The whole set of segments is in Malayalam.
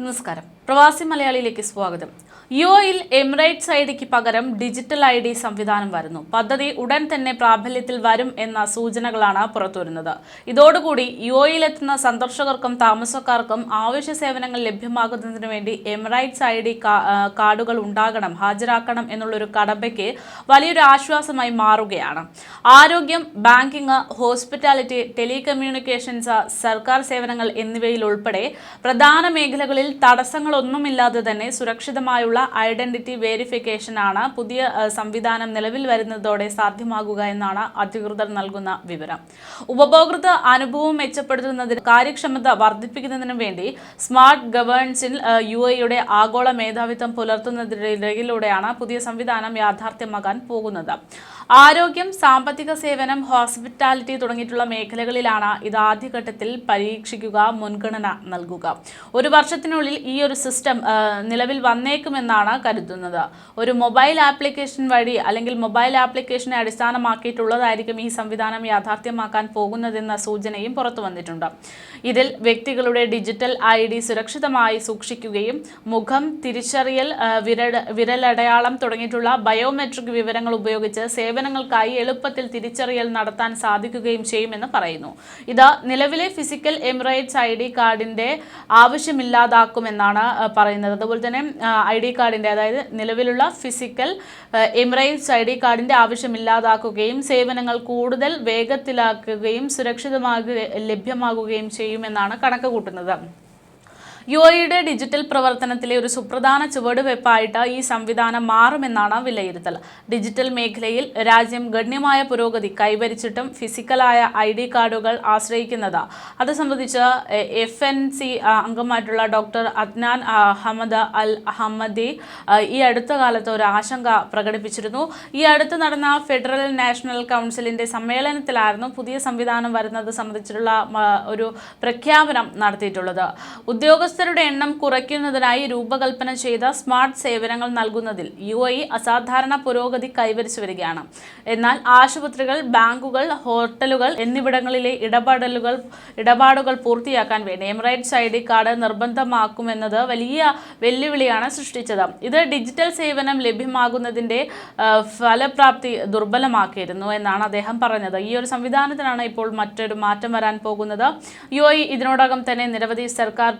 നമസ്കാരം. പ്രവാസി മലയാളിയിലേക്ക് സ്വാഗതം. യു എയിൽ എമിറേറ്റ്സ് ഐ ഡിക്ക് പകരം ഡിജിറ്റൽ ഐ ഡി സംവിധാനം വരുന്നു. പദ്ധതി ഉടൻ തന്നെ പ്രാബല്യത്തിൽ വരും എന്ന സൂചനകളാണ് പുറത്തുവരുന്നത്. ഇതോടുകൂടി യു എയിലെത്തുന്ന സന്ദർശകർക്കും താമസക്കാർക്കും ആവശ്യ സേവനങ്ങൾ ലഭ്യമാകുന്നതിന് വേണ്ടി എമിറേറ്റ്സ് ഐ ഡി കാർഡുകൾ ഉണ്ടാകണം ഹാജരാക്കണം എന്നുള്ളൊരു കടമ്പയ്ക്ക് വലിയൊരു ആശ്വാസമായി മാറുകയാണ്. ആരോഗ്യം ബാങ്കിങ് ഹോസ്പിറ്റാലിറ്റി ടെലികമ്മ്യൂണിക്കേഷൻസ് സർക്കാർ സേവനങ്ങൾ എന്നിവയിൽ ഉൾപ്പെടെ പ്രധാന മേഖലകളിൽ തടസ്സങ്ങളൊന്നുമില്ലാതെ തന്നെ സുരക്ഷിതമായുള്ള ഐഡന്റിറ്റി വെരിഫിക്കേഷൻ ആണ് പുതിയ സംവിധാനം നിലവിൽ വരുന്നതോടെ സാധ്യമാകുക എന്നാണ് അധികൃതർ നൽകുന്ന വിവരം. ഉപഭോക്തൃ അനുഭവം മെച്ചപ്പെടുത്തുന്നതിന് കാര്യക്ഷമത വർദ്ധിപ്പിക്കുന്നതിനും വേണ്ടി സ്മാർട്ട് ഗവേൺസിൽ യു എയുടെ ആഗോള മേധാവിത്വം പുലർത്തുന്നതിനിടയിലൂടെയാണ് പുതിയ സംവിധാനം യാഥാർത്ഥ്യമാകാൻ പോകുന്നത്. ആരോഗ്യം സാമ്പത്തിക സേവനം ഹോസ്പിറ്റാലിറ്റി തുടങ്ങിയിട്ടുള്ള മേഖലകളിലാണ് ഇത് ആദ്യഘട്ടത്തിൽ പരീക്ഷിക്കുക മുൻഗണന നൽകുക. ഒരു വർഷത്തിനുള്ളിൽ ഈ ഒരു സിസ്റ്റം നിലവിൽ വന്നേക്കുമെന്നാണ് കരുതുന്നത്. ഒരു മൊബൈൽ ആപ്ലിക്കേഷൻ വഴി അല്ലെങ്കിൽ മൊബൈൽ ആപ്ലിക്കേഷനെ അടിസ്ഥാനമാക്കിയിട്ടുള്ളതായിരിക്കും ഈ സംവിധാനം യാഥാർത്ഥ്യമാക്കാൻ പോകുന്നതെന്ന സൂചനയും പുറത്തു വന്നിട്ടുണ്ട്. ഇതിൽ വ്യക്തികളുടെ ഡിജിറ്റൽ ഐ ഡി സുരക്ഷിതമായി സൂക്ഷിക്കുകയും മുഖം തിരിച്ചറിയൽ വിരൽ വിരലടയാളം തുടങ്ങിയിട്ടുള്ള ബയോമെട്രിക് വിവരങ്ങൾ ഉപയോഗിച്ച് സേവനങ്ങൾക്കായി എളുപ്പത്തിൽ തിരിച്ചറിയൽ നടത്താൻ സാധിക്കുകയും ചെയ്യുമെന്ന് പറയുന്നു. ഇത് നിലവിലെ ഫിസിക്കൽ എമിറേറ്റ്സ് ഐ ഡി കാർഡിന്റെ ആവശ്യമില്ലാതാക്കുമെന്നാണ് പറയുന്നത്. അതുപോലെ തന്നെ ഐ ഡി കാർഡിന്റെ അതായത് നിലവിലുള്ള ഫിസിക്കൽ എമിറേറ്റ്സ് ഐ ഡി കാർഡിന്റെ ആവശ്യമില്ലാതാക്കുകയും സേവനങ്ങൾ കൂടുതൽ വേഗത്തിലാക്കുകയും സുരക്ഷിതമാകുക ലഭ്യമാകുകയും ചെയ്യുമെന്നാണ് കണക്ക് കൂട്ടുന്നത്. യു എയുടെ ഡിജിറ്റൽ പ്രവർത്തനത്തിലെ ഒരു സുപ്രധാന ചുവടുവയ്പായിട്ട് ഈ സംവിധാനം മാറുമെന്നാണ് വിലയിരുത്തൽ. ഡിജിറ്റൽ മേഖലയിൽ രാജ്യം ഗണ്യമായ പുരോഗതി കൈവരിച്ചിട്ടും ഫിസിക്കലായ ഐ ഡി കാർഡുകൾ ആശ്രയിക്കുന്നത്. അത് സംബന്ധിച്ച് F N C അംഗമായിട്ടുള്ള doctor Adnan Ahmed Al Ahmadi ഈ അടുത്ത കാലത്ത് ഒരു ആശങ്ക പ്രകടിപ്പിച്ചിരുന്നു. ഈ അടുത്ത് നടന്ന ഫെഡറൽ നാഷണൽ കൗൺസിലിന്റെ സമ്മേളനത്തിലായിരുന്നു പുതിയ സംവിധാനം വരുന്നത് സംബന്ധിച്ചിട്ടുള്ള ഒരു പ്രഖ്യാപനം നടത്തിയിട്ടുള്ളത്. ഉദ്യോഗസ്ഥരുടെ എണ്ണം കുറയ്ക്കുന്നതിനായി രൂപകൽപ്പന ചെയ്ത സ്മാർട്ട് സേവനങ്ങൾ നൽകുന്നതിൽ യു എ അസാധാരണ പുരോഗതി കൈവരിച്ചു വരികയാണ്. എന്നാൽ ആശുപത്രികൾ ബാങ്കുകൾ ഹോട്ടലുകൾ എന്നിവിടങ്ങളിലെ ഇടപാടലുകൾ ഇടപാടുകൾ പൂർത്തിയാക്കാൻ വേണ്ടി എമിറേറ്റ്സ് ഐ ഡി കാർഡ് നിർബന്ധമാക്കുമെന്നത് വലിയ വെല്ലുവിളിയാണ് സൃഷ്ടിച്ചത്. ഇത് ഡിജിറ്റൽ സേവനം ലഭ്യമാകുന്നതിന്റെ ഫലപ്രാപ്തി ദുർബലമാക്കിയിരുന്നു എന്നാണ് അദ്ദേഹം പറഞ്ഞത്. ഈ ഒരു സംവിധാനത്തിനാണ് ഇപ്പോൾ മറ്റൊരു മാറ്റം വരാൻ പോകുന്നത്. യു ഇതിനോടകം തന്നെ നിരവധി സർക്കാർ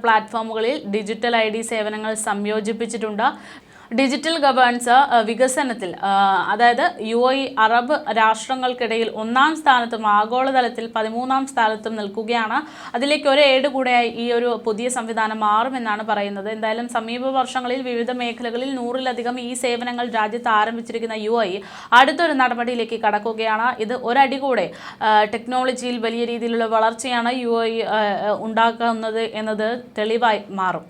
പ്ലാറ്റ്ഫോമുകളിൽ ഡിജിറ്റൽ ഐ സേവനങ്ങൾ സംയോജിപ്പിച്ചിട്ടുണ്ട്. ഡിജിറ്റൽ ഗവേൺസ് വികസനത്തിൽ അതായത് യു ഐ അറബ് രാഷ്ട്രങ്ങൾക്കിടയിൽ ഒന്നാം സ്ഥാനത്തും ആഗോളതലത്തിൽ പതിമൂന്നാം സ്ഥാനത്തും നിൽക്കുകയാണ്. അതിലേക്ക് ഒരു ഏട് കൂടെ ഈ ഒരു പുതിയ സംവിധാനം മാറുമെന്നാണ് പറയുന്നത്. എന്തായാലും സമീപ വർഷങ്ങളിൽ വിവിധ മേഖലകളിൽ നൂറിലധികം ഈ സേവനങ്ങൾ രാജ്യത്ത് ആരംഭിച്ചിരിക്കുന്ന യു ഐ അടുത്തൊരു നടപടിയിലേക്ക് കടക്കുകയാണ്. ഇത് ഒരടി കൂടെ ടെക്നോളജിയിൽ വലിയ രീതിയിലുള്ള വളർച്ചയാണ് യു ഐ ഉണ്ടാക്കുന്നത് എന്നത് തെളിവായി മാറും.